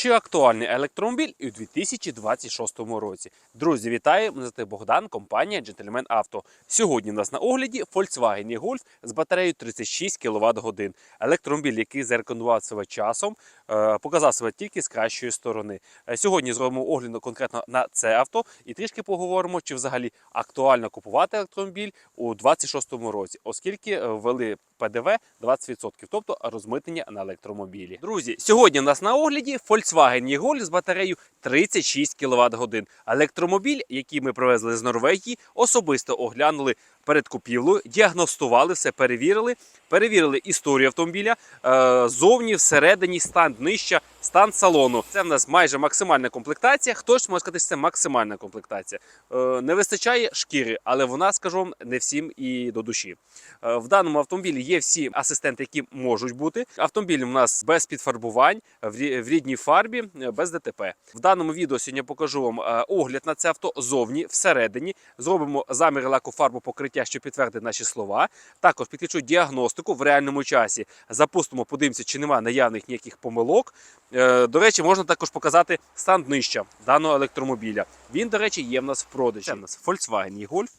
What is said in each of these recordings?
Чи актуальний електромобіль у 2026 році? Друзі, вітаю! Мене звати Богдан, компанія Gentleman Auto. Сьогодні у нас на огляді Volkswagen e-Golf з батареєю 36 кВт годин. Електромобіль, який зарекомендував себе часом, е, показав себе тільки з кращої сторони. Е, Сьогодні зробимо огляд конкретно на це авто і трішки поговоримо, чи взагалі актуально купувати електромобіль у 2026 році, оскільки е, ввели ПДВ 20%, тобто розмитнення на електромобілі. Друзі, сьогодні у нас на огляді Volkswagen e-Golf з батареєю 36 кВт годин. Електромобіль, який ми привезли з Норвегії, особисто оглянули перед купівлею, діагностували все, перевірили, перевірили історію автомобіля, е, зовні, всередині, стан днища, стан салону. Це в нас майже максимальна комплектація. Хтось може сказати, що це максимальна комплектація. Е, не вистачає шкіри, але вона, скажу вам, не всім і до душі. Е, В даному автомобілі є всі асистенти, які можуть бути. Автомобіль у нас без підфарбувань, в рідній фарбі, е, без ДТП. В даному відео сьогодні покажу вам огляд на це авто зовні, всередині. Зробимо замір лаку фарбу покриття, що підтвердить наші слова. Також підключу діагностику в реальному часі. Запустимо, подивимося, чи немає наявних ніяких помилок. Е, До речі, можна також показати стан днища даного електромобіля. Він, до речі, є в нас в продажі. Це в нас Volkswagen e-Golf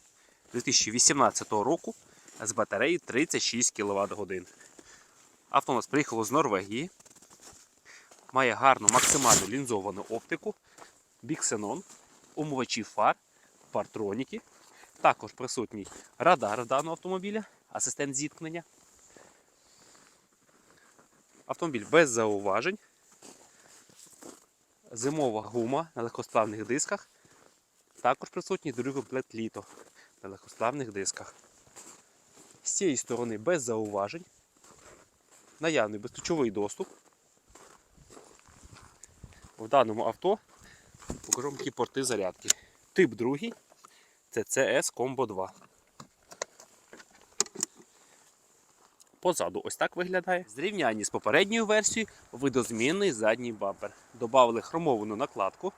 2018 року з батареї 36 кВт. Авто у нас приїхало з Норвегії. Має гарну максимально лінзовану оптику, біксенон, умивачі фар, партроніки. Також присутній радар даного автомобіля, асистент зіткнення. Автомобіль без зауважень. Зимова гума на легкосплавних дисках. Також присутній другий комплект літо на легкосплавних дисках. З цієї сторони без зауважень. Наявний безключовий доступ. В даному авто покажу які порти зарядки. Тип другий це CS Combo 2. Позаду ось так виглядає. Зрівнянні з попередньою версією видозмінний задній бампер. Добавили хромовану накладку.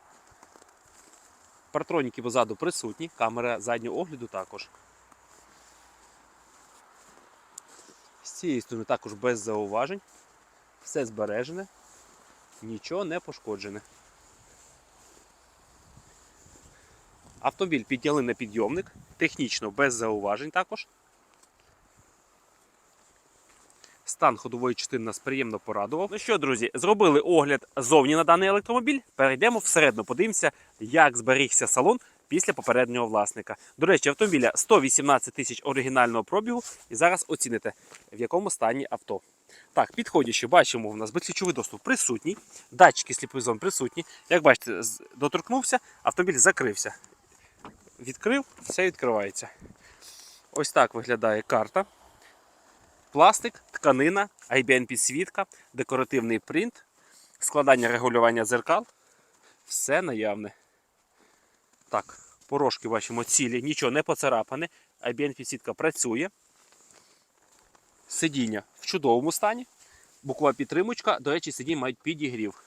Партроніки позаду присутні, камера заднього огляду також. З цієї сторони також без зауважень. Все збережене, нічого не пошкоджене. Автомобіль підняли на підйомник, технічно без зауважень також. Стан ходової частини нас приємно порадував. Ну що, друзі, зробили огляд зовні на даний електромобіль. Перейдемо всередину, подивимося, як зберігся салон після попереднього власника. До речі, автомобіля 118 тисяч оригінального пробігу. І зараз оціните, в якому стані авто. Так, підходячи, бачимо, у нас безключовий доступ присутній, датчики сліпий зон присутні. Як бачите, доторкнувся, автомобіль закрився. Відкрив, все відкривається. Ось так виглядає карта. Пластик, тканина, IBN підсвітка, декоративний принт, складання регулювання дзеркал. Все наявне. Так, порошки бачимо цілі, нічого не поцарапане. IBN підсвітка працює. Сидіння в чудовому стані. Буква підтримочка, до речі, сидіння мають підігрів.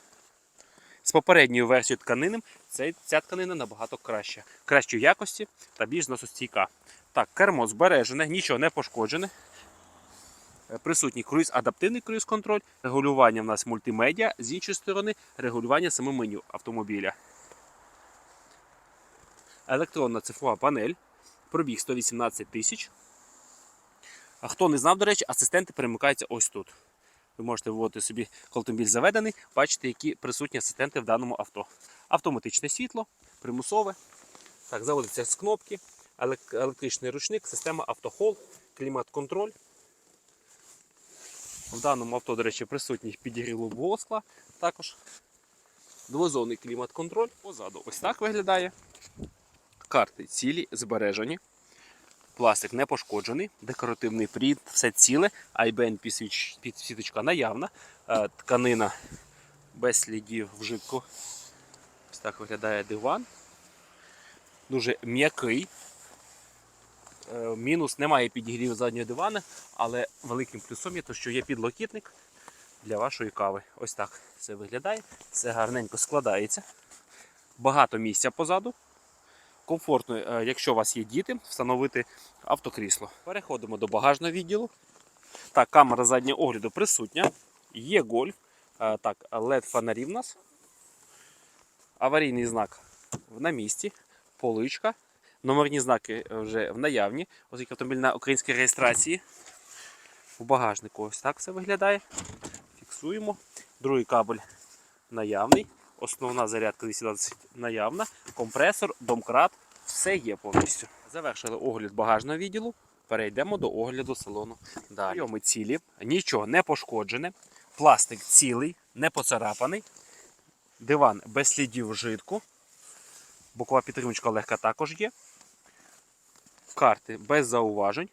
З попередньою версією тканини цей- ця тканина набагато краща. Кращої якості та більш зносостійка. Так, кермо збережене, нічого не пошкоджене. Е, Присутній круїз, адаптивний круїз контроль, регулювання в нас мультимедіа, з іншої сторони, регулювання саме меню автомобіля. Електронна цифрова панель, пробіг 118 тисяч. А хто не знав, до речі, асистенти перемикаються ось тут. Ви можете вводити собі, коли автомобіль заведений, бачите, які присутні асистенти в даному авто. Автоматичне світло, примусове. Так, заводиться з кнопки, електричний ручник, система автохол, клімат-контроль. В даному авто, до речі, присутній підігрів лобового скла також. Двозонний клімат-контроль. Позаду ось так виглядає. Карти цілі, збережені. Пластик не пошкоджений, декоративний принт, все ціле, IBN підсвіточка наявна, Е, тканина без слідів вжитку. Ось так виглядає диван. Дуже м'який. Е, Мінус немає підігріву заднього дивана, але великим плюсом є те, що є підлокітник для вашої кави. Ось так це виглядає. Все гарненько складається. Багато місця позаду. Комфортно, е, якщо у вас є діти, встановити автокрісло. Переходимо до багажного відділу. Так, камера заднього огляду присутня. Є гольф. Е, Так, LED фонарі в нас. Аварійний знак на місці, поличка. Номерні знаки вже в наявні, оскільки автомобіль на українській реєстрації. У багажнику ось так все виглядає. Фіксуємо. Другий кабель наявний. Основна зарядка 220 наявна. Компресор, домкрат. Все є повністю. Завершили огляд багажного відділу. Перейдемо до огляду салону. Далі. Прийоми цілі, нічого не пошкоджене. Пластик цілий, не поцарапаний. Диван без слідів вжитку. Бокова підтримочка легка також є. Карти без зауважень.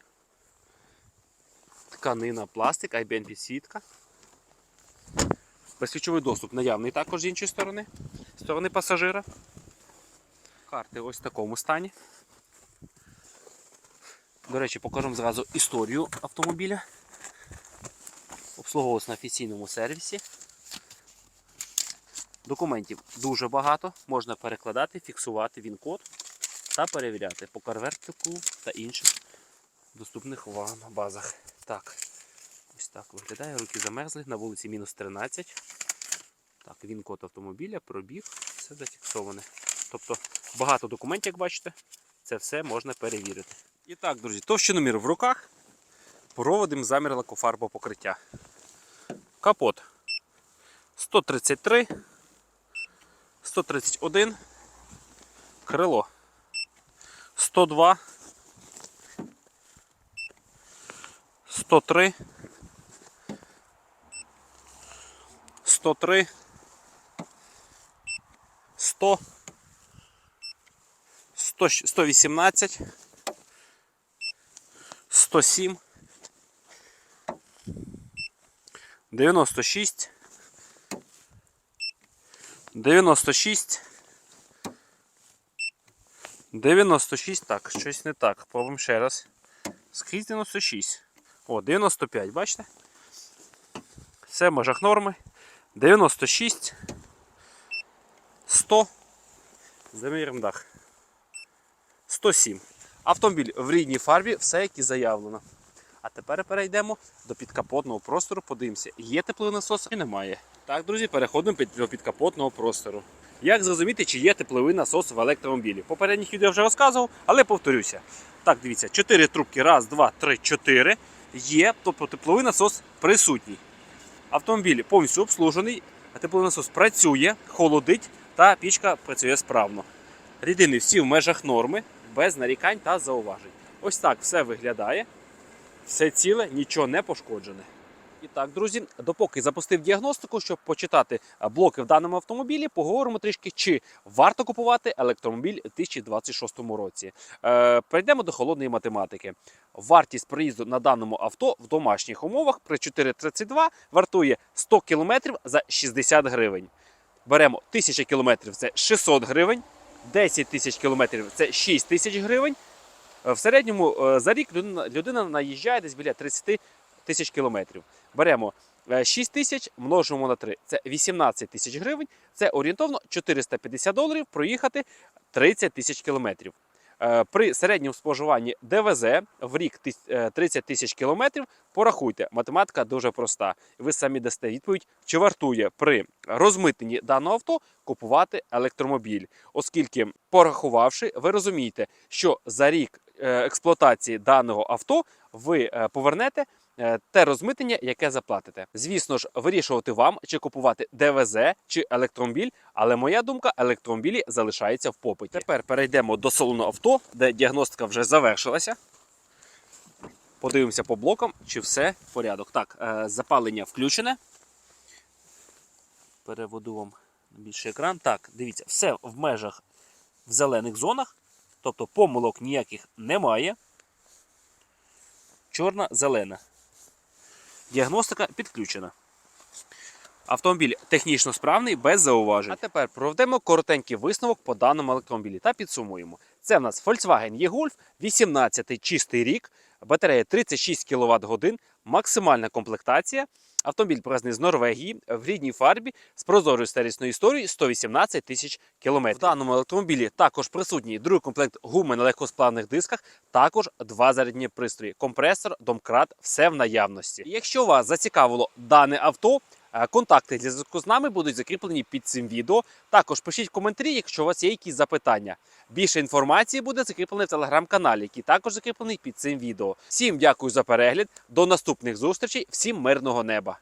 Тканина, пластик, IBM сітка. Безключовий доступ наявний також з іншої сторони, з сторони пасажира. Карти ось в такому стані. До речі, покажу зразу історію автомобіля. Обслуговувався на офіційному сервісі. Документів дуже багато, можна перекладати, фіксувати він-код та перевіряти по карвертику та інших доступних вам базах. Так, ось так виглядає, руки замерзли, на вулиці мінус 13. Так, він-код автомобіля, пробіг, все зафіксоване. Тобто багато документів, як бачите, це все можна перевірити. І так, друзі, товщиномір в руках, проводимо замір лакофарбопокриття. Капот 133, 131, крило 102, 103, 103, 100, 100 118, 107, 96, 96, 96, так, щось не так. Пробуємо ще раз. Скрізь 96. О, 95, бачите? Все в межах норми. 96, 100. Заміряємо дах. 107. Автомобіль в рідній фарбі, все як і заявлено. А тепер перейдемо до підкапотного простору. Подивимося, є тепловий насос чи немає. Так, друзі, переходимо до підкапотного простору. Як зрозуміти, чи є тепловий насос в електромобілі? В попередніх відео вже розказував, але повторюся. Так, дивіться, 4 трубки, раз, два, три, чотири. Є, тобто тепловий насос присутній. Автомобіль повністю обслужений, а тепловий насос працює, холодить та пічка працює справно. Рідини всі в межах норми, без нарікань та зауважень. Ось так все виглядає. Все ціле, нічого не пошкоджене. І так, друзі, допоки запустив діагностику, щоб почитати блоки в даному автомобілі, поговоримо трішки, чи варто купувати електромобіль у 2026 році. Е, перейдемо до холодної математики. Вартість проїзду на даному авто в домашніх умовах при 432 вартує 100 км за 60 гривень. Беремо 1000 км це 600 гривень, 10 тисяч кілометрів це 6 тисяч гривень. Е, В середньому е, за рік людина, людина наїжджає десь біля 30 тисяч кілометрів. Беремо е, 6 тисяч, множимо на 3. Це 18 тисяч гривень. Це орієнтовно 450 доларів проїхати 30 тисяч кілометрів. Е, При середньому споживанні ДВЗ в рік е, 30 тисяч кілометрів. Порахуйте, математика дуже проста. Ви самі дасте відповідь, чи вартує при розмитненні даного авто купувати електромобіль, оскільки, порахувавши, ви розумієте, що за рік е, експлуатації даного авто ви е, повернете е, те розмитнення, яке заплатите. Звісно ж, вирішувати вам, чи купувати ДВЗ чи електромобіль, але моя думка, електромобілі залишаються в попиті. Тепер перейдемо до салону авто, де діагностика вже завершилася. Подивимося по блокам, чи все в порядок. Так, е, запалення включене. Переведу вам на більший екран. Так, дивіться, все в межах в зелених зонах, тобто помилок ніяких немає. Чорна, зелена. Діагностика підключена. Автомобіль технічно справний, без зауважень. А тепер проведемо коротенький висновок по даному електромобілі та підсумуємо. Це в нас Volkswagen e-Golf, 18 чистий рік, батарея 36 кВт годин, максимальна комплектація. Автомобіль привезений з Норвегії в рідній фарбі з прозорою сервісною історією 118 тисяч кілометрів. В даному автомобілі також присутній другий комплект гуми на легкосплавних дисках, також два зарядні пристрої, компресор, домкрат, все в наявності. Якщо вас зацікавило дане авто, Контакти для зв'язку з нами будуть закріплені під цим відео. Також пишіть коментарі, якщо у вас є якісь запитання. Більше інформації буде закріплене в телеграм-каналі, який також закріплений під цим відео. Всім дякую за перегляд. До наступних зустрічей. Всім мирного неба!